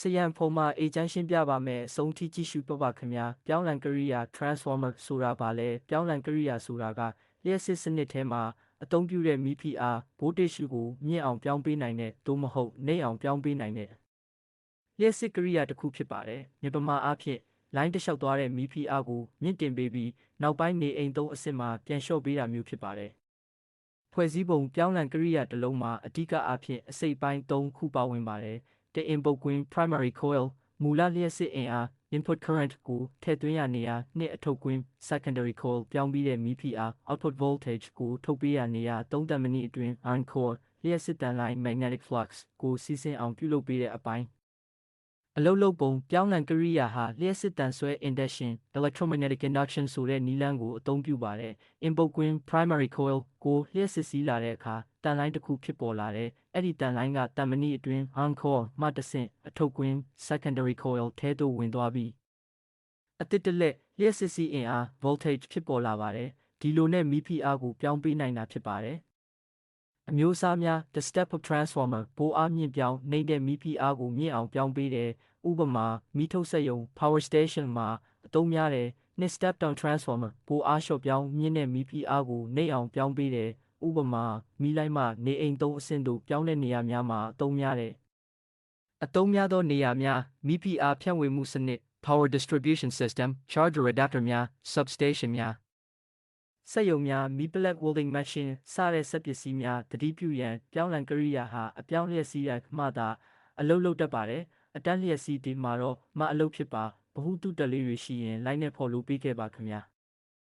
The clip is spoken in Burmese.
စရန်ဖုံမှာအေဂျင့်ရှင်းပြပါမယ်အဆုံးထိကြည့်ရှုတော့ပါခင်ဗျာပြောင်းလံကရိယာ transformer ဆိုတာပါလဲပြောင်းလံကရိယာဆိုတာကလျှက်စစ်စနစ်ထဲမှာအသုံးပြုတဲ့မီဖီအား voltage ကိုမြင့်အောင်ပြောင်းပေးနိုင်တဲ့သို့မဟုတ်နှိမ့်အောင်ပြောင်းပေးနိုင်တဲ့လျှက်စစ်ကရိယာတစ်ခုဖြစ်ပါတယ်မြေပမာအားဖြင့်လိုင်းတစ်လျှောက်သွားတဲ့မီဖီအားကိုမြင့်တင်ပေးပြီးနောက်ပိုင်းနေအိမ်သုံးအစ်စ်မှာပြန်လျှော့ပေးတာမျိုးဖြစ်ပါတယ်ဖွဲ့စည်းပုံပြောင်းလံကရိယာတစ်လုံးမှာအဓိကအားဖြင့်အစိတ်ပိုင်း၃ခုပါဝင်ပါတယ် တအင်ပုတ်ကွင်း primary coil မူလလျှက်စစ်အင်အား input current ကိုထည့်သွင်းရနေရာနှင့်အထုတ်ကွင်း secondary coil ပြောင်းပြီးတဲ့မီဖီအား output voltage ကိုထုတ်ပေးရနေရာ3တန်မဏိအတွင်း iron core လျှက်စစ်တန်လိုင်း magnetic flux ကိုစီးဆင်းအောင်ပြုလုပ်ပေးတဲ့အပိုင်းအလုံးလုံးပုံပြောင်းလံကရိယာဟာလျှက်စစ်တန်ဆွဲ induction electromagnetic induction ဆိုတဲ့နည်းလမ်းကိုအသုံးပြုပါတယ်။ input ကွင်း primary coil ကိုလျှက်စစ်စီးလာတဲ့အခါ တန်လိုင်းတစ်ခုဖြစ်ပေါ်လာတယ်။အဲ့ဒီတန်လိုင်းကတန်မဏိအတွင်း iron core မှတဆင့်အထုတ်ကွင်း secondary coil ထဲသို့ဝင်သွားပြီးအတစ်တလက်လျှက်စစ်စီးအင်အား voltage ဖြစ်ပေါ်လာပါတယ်။ဒီလိုနဲ့မီဖီအားကိုပြောင်းပေးနိုင်တာဖြစ်ပါတယ်။အမျိုးအစားများ the step up transformer ပိုအားမြင့်ပြောင်းနေတဲ့မီဖီအားကိုမြင့်အောင်ပြောင်းပေးတယ်ဥပမာမီးထုတ်စက်ရုံ power station မှာအသုံးများတယ်နှစ် step down transformer ပိုအားလျှော့ပြောင်းမြင့်တဲ့မီဖီအားကိုနှိမ့်အောင်ပြောင်းပေးတယ် ဥပမာမီးလိုက်မှနေအိမ်သုံးအဆင့်တို့ပြောင်းတဲ့နေရာများမှာအသုံးများတယ်အသုံးများသောနေရာများမီဖီအားဖြန့်ဝေမှုစနစ် power distribution system charger adapter များ substation များစက်ရုံများမီးပလက် welding machine စတဲ့စက်ပစ္စည်းများတတိပြုရန်ပြောင်းလံကရိယာဟာအပြောင်းလျက်စီးရမှသာအလုပ်လုပ်တတ်ပါတယ်အတန်းလျက်စီးဒီမှာတော့မအလုပ်ဖြစ်ပါဘ ഹു တုတလေးတွေရှိရင် line နဲ့ဖော်လို့ပေးခဲ့ပါခင်ဗျာ